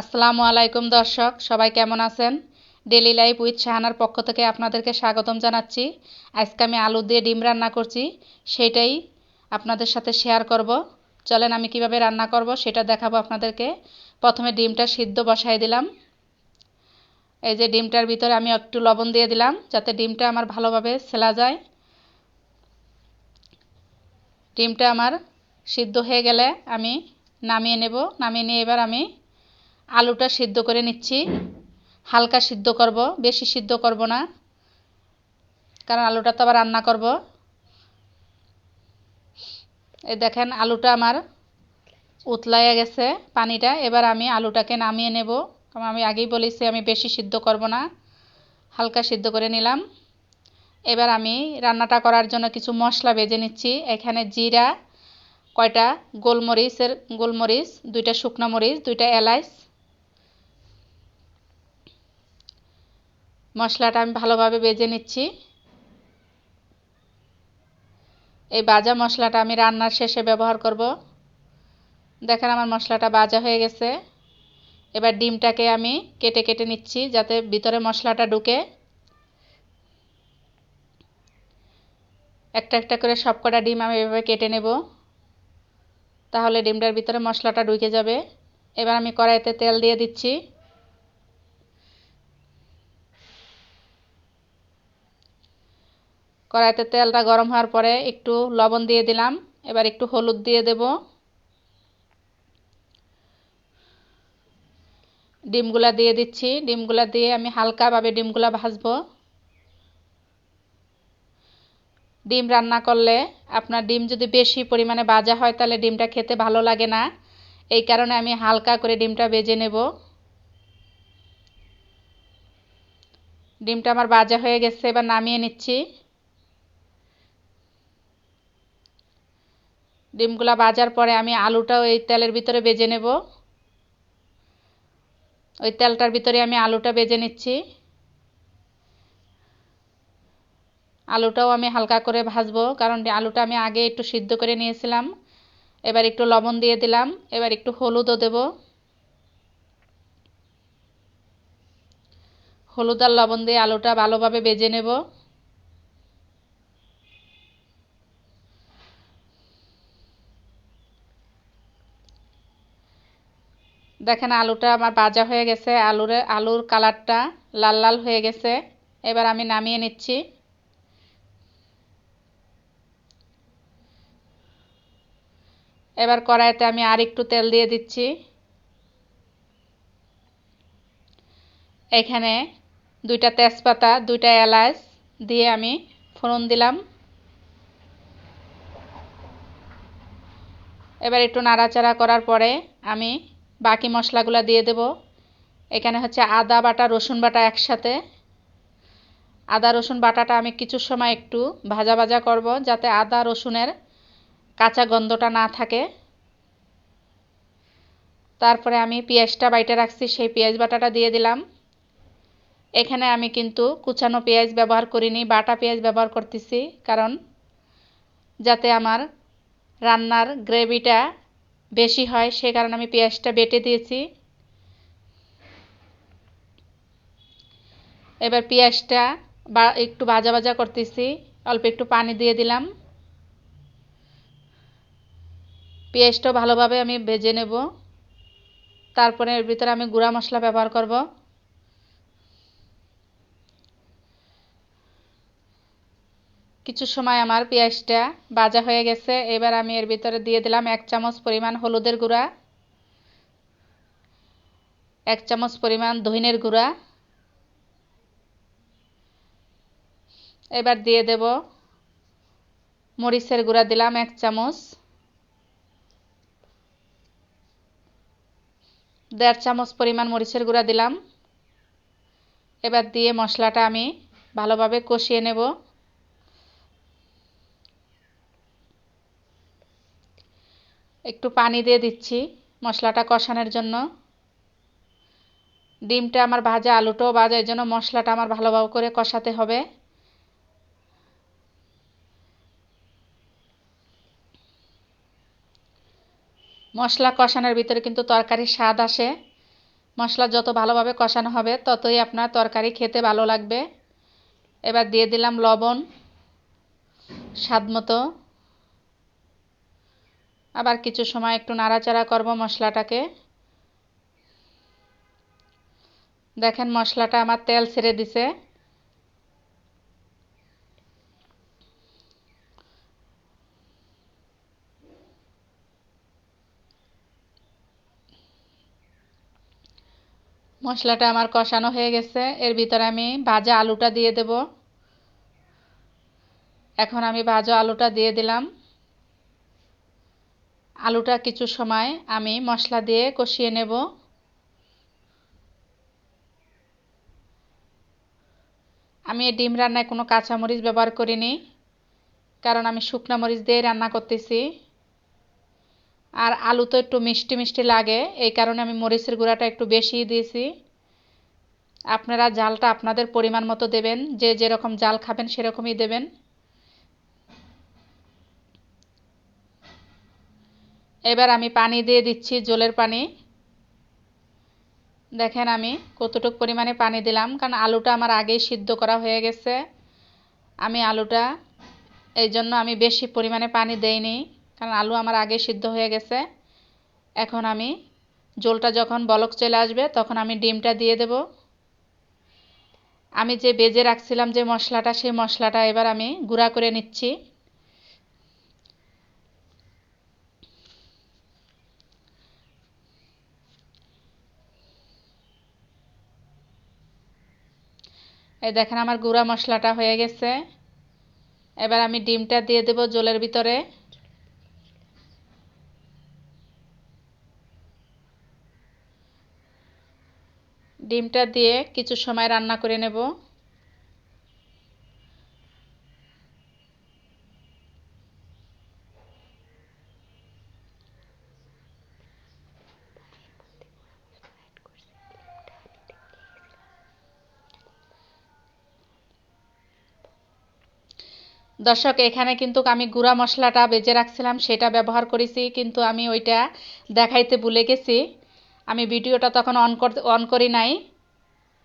আসসালামু আলাইকুম দর্শক, সবাই কেমন আছেন? ডেলি লাইফ উইথ শাহানার পক্ষ থেকে আপনাদেরকে স্বাগতম জানাচ্ছি। আজকে আমি আলু দিয়ে ডিম রান্না করছি, সেটাই আপনাদের সাথে শেয়ার করব। চলেন আমি কীভাবে রান্না করব সেটা দেখাবো আপনাদেরকে। প্রথমে ডিমটা সিদ্ধ বসাই দিলাম। এই যে ডিমটার ভিতরে আমি একটু লবণ দিয়ে দিলাম, যাতে ডিমটা আমার ভালোভাবে সেলা যায়। ডিমটা আমার সিদ্ধ হয়ে গেলে আমি নামিয়ে নেব। নামিয়ে নিয়ে এবার আমি আলুটা সিদ্ধ করে নিচ্ছি। হালকা সিদ্ধ করব, বেশি সিদ্ধ করব না, কারণ আলুটা তো আবার রান্না করব। এই দেখেন, আলুটা আমার উতলাইয়া গেছে পানিটা। এবার আমি আলুটাকে নামিয়ে নেব। কারণ আমি আগেই বলেছি, আমি বেশি সিদ্ধ করব না। হালকা সিদ্ধ করে নিলাম। এবার আমি রান্নাটা করার জন্য কিছু মশলা বেজে নিচ্ছি। এখানে জিরা, কয়টা? গোলমরিচের গোলমরিচ, দুইটা শুকনো মরিচ, দুইটা এলাচ মশলাটা আমি ভালোভাবে বেজে নিচ্ছি। এই বাজা মশলাটা আমি রান্নার শেষে ব্যবহার করব। দেখেন আমার মশলাটা বাজা হয়ে গেছে। এবার ডিমটাকে আমি কেটে কেটে নিচ্ছি যাতে ভিতরে মশলাটা ঢুকে। একটা একটা করে সব কটা ডিম আমি এভাবে কেটে নেব। তাহলে ডিমটার ভিতরে মশলাটা ঢুকে যাবে। এবার আমি কড়াইতে তেল দিয়ে দিচ্ছি। কড়াইতে তেলটা গরম হওয়ার পরে একটু লবণ দিয়ে দিলাম। এবার একটু হলুদ দিয়ে দেব। ডিমগুলা দিয়ে দিচ্ছি। ডিমগুলা দিয়ে আমি হালকাভাবে ডিমগুলা ভাজবো। ডিম রান্না করলে আপনার ডিম যদি বেশি পরিমাণে ভাজা হয়, তাহলে ডিমটা খেতে ভালো লাগে না। এই কারণে আমি হালকা করে ডিমটা বেজে নেব। ডিমটা আমার ভাজা হয়ে গেছে, এবার নামিয়ে নিচ্ছি। ডিমগুলা ভাজার পরে আমি আলুটাও এই তেলের ভিতরে বেজে নেব। ওই তেলটার ভিতরে আমি আলুটা বেজে নিচ্ছি। আলুটাও আমি হালকা করে ভাজবো, কারণ আলুটা আমি আগে একটু সিদ্ধ করে নিয়েছিলাম। এবার একটু লবণ দিয়ে দিলাম, এবার একটু হলুদও দেব। হলুদ আর লবণ দিয়ে আলুটা ভালোভাবে বেজে নেব। দেখেন আলুটা আমার ভাজা হয়ে গেছে। আলুর আলুর কালারটা লাল লাল হয়ে গেছে। এবার আমি নামিয়ে নিচ্ছি। এবার কড়াইতে আমি আর একটু তেল দিয়ে দিচ্ছি। এখানে দুইটা তেজপাতা, দুইটা এলাচ দিয়ে আমি ফোড়ন দিলাম। এবার একটু নাড়াচাড়া করার পরে আমি বাকি মশলাগুলো দিয়ে দেব। এখানে হচ্ছে আদা বাটা, রসুন বাটা একসাথে। আদা, রসুন বাটাটা আমি কিছু সময় একটু ভাজা ভাজা করব যাতে আদা, রসুনের কাঁচা গন্ধটা না থাকে। তারপরে আমি পেঁয়াজটা বাইটে রাখছি, সেই পেঁয়াজ বাটাটা দিয়ে দিলাম। এখানে আমি কিন্তু কুচানো পেঁয়াজ ব্যবহার করিনি, বাটা পেঁয়াজ ব্যবহার করতেছি, কারণ যাতে আমার রান্নার গ্রেভিটা বেশি হয়, সে কারণে আমি পেঁয়াজটা বেটে দিয়েছি। এবার পেঁয়াজটা বা, একটু ভাজা ভাজা করতেছি, অল্প একটু পানি দিয়ে দিলাম। পেঁয়াজটাও ভালোভাবে আমি ভেজে নেব। তারপরে এর ভিতরে আমি গুঁড়া মশলা ব্যবহার করব। কিছু সময় আমার পেঁয়াজটা ভাজা হয়ে গেছে। এবার আমি এর ভিতরে দিয়ে দিলাম এক চামচ পরিমাণ হলুদের গুঁড়া, এক চামচ পরিমাণ দহিনের গুঁড়া। এবার দিয়ে দেব মরিচের গুঁড়া, দিলাম এক চামচ। দেড় চামচ পরিমাণ মরিচের গুঁড়া দিলাম। এবার দিয়ে মশলাটা আমি ভালোভাবে কষিয়ে নেব। একটু পানি দিয়ে দিচ্ছি মশলাটা কষানোর জন্য। ডিমটা আমার ভাজা, আলুটাও ভাজা, এই জন্য মশলাটা আমার ভালোভাবে করে কষাতে হবে। মশলা কষানোর ভিতরে কিন্তু তরকারির স্বাদ আসে। মশলা যত ভালোভাবে কষানো হবে, ততই আপনার তরকারি খেতে ভালো লাগবে। এবার দিয়ে দিলাম লবণ, স্বাদ মতো। আবার কিছু সময় একটু নাড়াচাড়া করব মশলাটাকে। দেখেন মশলাটা আমার তেল ছেড়ে দিছে। মশলাটা আমার কষানো হয়ে গেছে। এর ভিতরে আমি ভাজা আলুটা দিয়ে দেব। এখন আমি ভাজা আলুটা দিয়ে দিলাম। আলুটা কিছু সময় আমি মশলা দিয়ে কষিয়ে নেব। আমি ডিম রান্নায় কোনো কাঁচামরিচ ব্যবহার করিনি, কারণ আমি শুকনা মরিচ দিয়ে রান্না করতেছি। আর আলু তো একটু মিষ্টি মিষ্টি লাগে, এই কারণে আমি মরিচের গুঁড়াটা একটু বেশি দিয়েছি। আপনারা জালটা আপনাদের পরিমাণ মতো দেবেন, যে যেরকম জাল খাবেন সেরকমই দেবেন। এবার আমি পানি দিয়ে দিচ্ছি, জলের পানি। দেখেন আমি কতটুক পরিমাণে পানি দিলাম, কারণ আলুটা আমার আগেই সিদ্ধ করা হয়ে গেছে। আমি আলুটা, এই জন্য আমি বেশি পরিমাণে পানি দেইনি, কারণ আলু আমার আগে সিদ্ধ হয়ে গেছে। এখন আমি জলটা যখন বলক চলে আসবে, তখন আমি ডিমটা দিয়ে দেব। আমি যে বেজে রাখছিলাম যে মশলাটা, সেই মশলাটা এবার আমি গুঁড়া করে নিচ্ছি। এই দেখেন আমার গুঁড়া মশলাটা হয়ে গেছে। এবার আমি ডিমটা দিয়ে দেব জলের ভিতরে। ডিমটা দিয়ে কিছু সময় রান্না করে নেব। দর্শক, এখানে কিন্তু আমি গুঁড়া মশলাটা বেজে রাখছিলাম, সেটা ব্যবহার করেছি, কিন্তু আমি ওইটা দেখাইতে ভুলে গেছি। আমি ভিডিওটা তখন অন করতে অন করি নাই।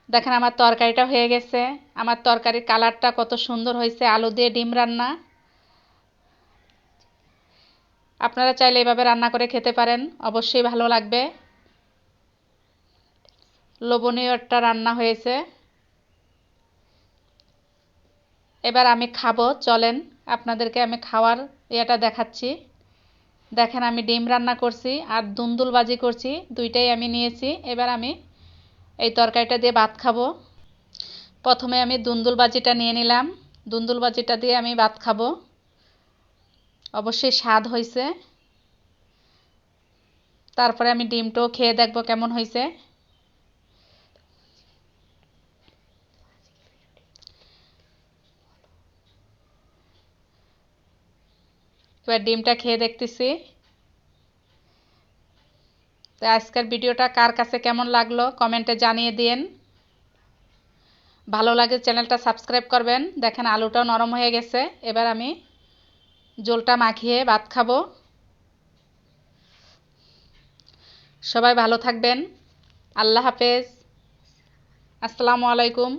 দেখেন আমার তরকারিটা হয়ে গেছে। আমার তরকারির কালারটা কত সুন্দর হয়েছে, আলু দিয়ে ডিম রান্না। আপনারা চাইলে এভাবে রান্না করে খেতে পারেন, অবশ্যই ভালো লাগবে। লোভনীয় একটা রান্না হয়েছে। এবার আমি খাব, চলেন। আপনাদেরকে আমি খাওয়ার ইয়েটা দেখাচ্ছি। দেখেন আমি ডিম রান্না করছি আর দুন্দুল বাজি করছি, দুইটাই আমি নিয়েছি। এবার আমি এই তরকারিটা দিয়ে ভাত খাব। প্রথমে আমি দুন্দুল বাজিটা নিয়ে নিলাম। দুন্দুল বাজিটা দিয়ে আমি ভাত খাব। অবশ্যই স্বাদ হয়েছে তারপরে আমি ডিমটাও খেয়ে দেখব কেমন হয়েছে এবার ডিমটা খেয়ে দেখতেছি। তো আজকের ভিডিওটা কার কাছে কেমন লাগল কমেন্টে জানিয়ে দিন। ভালো লাগে চ্যানেলটা সাবস্ক্রাইব করবেন। দেখেন আলুটাও নরম হয়ে গেছে। এবার আমি জলটা মাখিয়ে ভাত খাব। সবাই ভালো থাকবেন। আল্লাহ হাফেজ। আসসালামু আলাইকুম।